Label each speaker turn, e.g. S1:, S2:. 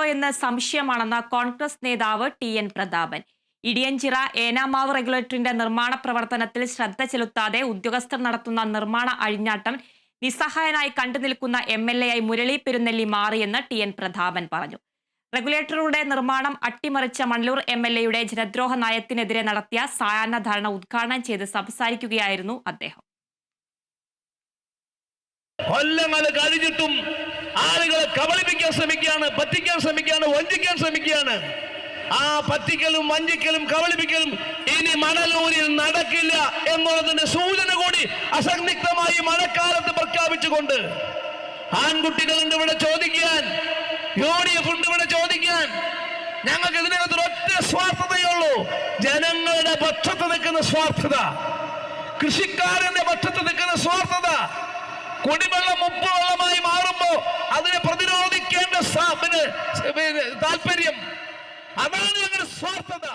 S1: ഉണ്ടോ എന്ന സംശയമാണെന്ന് കോൺഗ്രസ് നേതാവ് ടി എൻ പ്രതാപൻ. ഇടിയഞ്ചിറ ഏനാമാവ് റെഗുലേറ്ററിന്റെ നിർമ്മാണ പ്രവർത്തനത്തിൽ ശ്രദ്ധ ചെലുത്താതെ ഉദ്യോഗസ്ഥർ നടത്തുന്ന നിർമ്മാണ അഴിഞ്ഞാട്ടം നിസ്സഹായനായി കണ്ടു നിൽക്കുന്ന എം എൽ എ ആയി മുരളി പെരുന്നെല്ലി മാറിയെന്ന് ടി എൻ പ്രതാപൻ പറഞ്ഞു. റെഗുലേറ്ററുടെ നിർമ്മാണം അട്ടിമറിച്ച മണ്ണൂർ എം എൽ എയുടെ ജനദ്രോഹ നയത്തിനെതിരെ നടത്തിയ സായാഹ്ന ധാരണ ഉദ്ഘാടനം ചെയ്ത് സംസാരിക്കുകയായിരുന്നു അദ്ദേഹം.
S2: കഴിഞ്ഞിട്ടും ആളുകളെ കബളിപ്പിക്കാൻ ശ്രമിക്കുകയാണ് പറ്റിക്കാൻ ശ്രമിക്കുകയാണ് വഞ്ചിക്കാൻ ശ്രമിക്കുകയാണ്. ആ പറ്റിക്കലും വഞ്ചിക്കലും കബളിപ്പിക്കലും ഇനി മണലൂരിൽ നടക്കില്ല എന്നുള്ളതിന്റെ സൂചന കൂടി അസന്നിഗ്ധമായി മഴക്കാലത്ത് പ്രഖ്യാപിച്ചുകൊണ്ട് ആൺകുട്ടികളുണ്ട് ഇവിടെ ചോദിക്കാൻ യു ഡി എഫ് ഉണ്ട് ഇവിടെ ചോദിക്കാൻ. ഞങ്ങൾക്ക് ഇതിനകത്ത് ഒറ്റ സ്വാർത്ഥതയുള്ളൂ ജനങ്ങളുടെ പക്ഷത്ത് നിൽക്കുന്ന സ്വാർത്ഥത. കൃഷിക്കാരന്റെ പക്ഷത്ത് നിൽക്കുന്ന കുടിവെള്ളം ഉപ്പുവെള്ളമായി മാറുമ്പോ അതിനെ പ്രതിരോധിക്കേണ്ട താല്പര്യം. അതാണ് ഞങ്ങളുടെ സ്വാർത്ഥത.